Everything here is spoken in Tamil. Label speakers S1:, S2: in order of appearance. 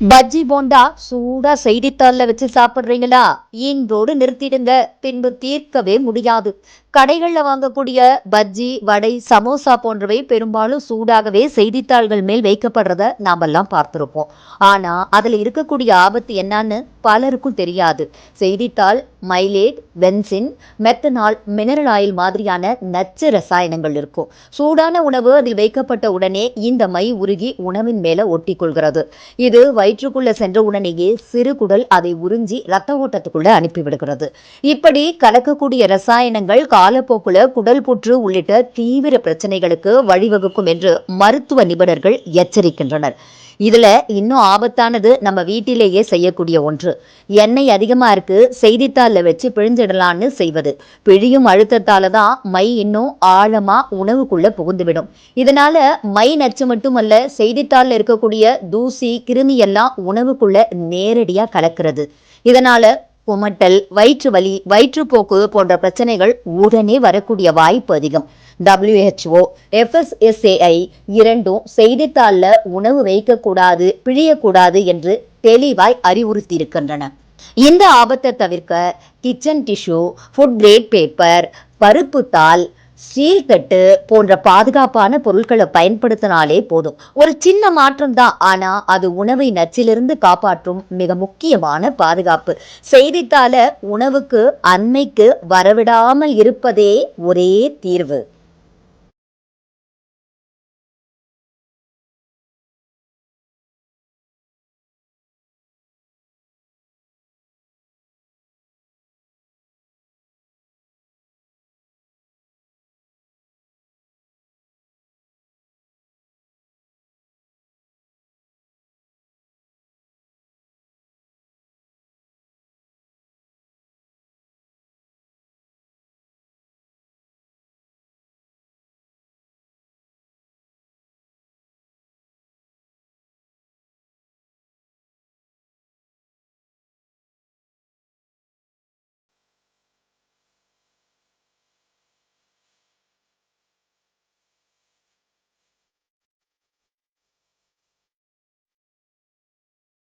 S1: பஜ்ஜி போண்டா சூடா செய்தித்தாளில் வச்சு சாப்பிடுறீங்களா? இன்றோடு நிறுத்திடுங்க. பின்பு தீர்க்கவே முடியாது. கடைகளில் வாங்கக்கூடிய பஜ்ஜி வடை சமோசா போன்றவை பெரும்பாலும் சூடாகவே செய்தித்தாள்கள் மேல் வைக்கப்படுறத நாமெல்லாம் பார்த்துருப்போம். ஆனா அதுல இருக்கக்கூடிய ஆபத்து என்னன்னு பலருக்கும் தெரியாது. செய்தித்தாள் மைலேட் பென்சின் மெத்தனால் மினரல் ஆயில் மாதிரியான நச்சு ரசாயனங்கள் இருக்கும். சூடான உணவு அதில் வைக்கப்பட்ட உடனே இந்த மை உருகி உணவின் மேலே ஒட்டி கொள்கிறது இது வயிற்றுக்குள்ள சென்ற உடனேயே சிறுகுடல் அதை உறிஞ்சி ரத்த ஓட்டத்துக்குள்ள அனுப்பிவிடுகிறது. இப்படி கலக்கக்கூடிய ரசாயனங்கள் காலப்போக்குல குடல் புற்று உள்ளிட்ட தீவிர பிரச்சனைகளுக்கு வழிவகுக்கும் என்று மருத்துவ நிபுணர்கள் எச்சரிக்கின்றனர். இதில் இன்னும் ஆபத்தானது நம்ம வீட்டிலேயே செய்யக்கூடிய ஒன்று. எண்ணெய் அதிகமாக இருக்குது செய்தித்தாளில் வச்சு பிழிஞ்சிடலான்னு செய்வது. பிழியும் அழுத்தத்தால் தான் மை இன்னும் ஆழமாக உணவுக்குள்ளே புகுந்துவிடும். இதனால் மை நச்சு மட்டுமல்ல செய்தித்தாளில் இருக்கக்கூடிய தூசி கிருமி எல்லாம் உணவுக்குள்ளே நேரடியாக கலக்கிறது. இதனால் குமட்டல் வயிற்று வலி வயிற்றுப்போக்கு போன்ற பிரச்சனைகள் உடனே வரக்கூடிய வாய்ப்பு அதிகம். டபிள்யூஹெச்ஓ எஃப்எஸ்எஸ்ஏஐ இரண்டும் செய்தித்தாளில் உணவு வைக்கக்கூடாது பிழியக்கூடாது என்று தெளிவாய் அறிவுறுத்தியிருக்கின்றன. இந்த ஆபத்தை தவிர்க்க kitchen tissue food grade paper பருப்பு தாள் ஸ்டீல் போன்ற பாதுகாப்பான பொருட்களை பயன்படுத்தினாலே போதும். ஒரு சின்ன மாற்றம் தான் ஆனா அது உணவை நச்சிலிருந்து காப்பாற்றும் மிக முக்கியமான பாதுகாப்பு. செய்தித்தாள உணவுக்கு அண்மைக்கு வரவிடாமல் இருப்பதே ஒரே தீர்வு.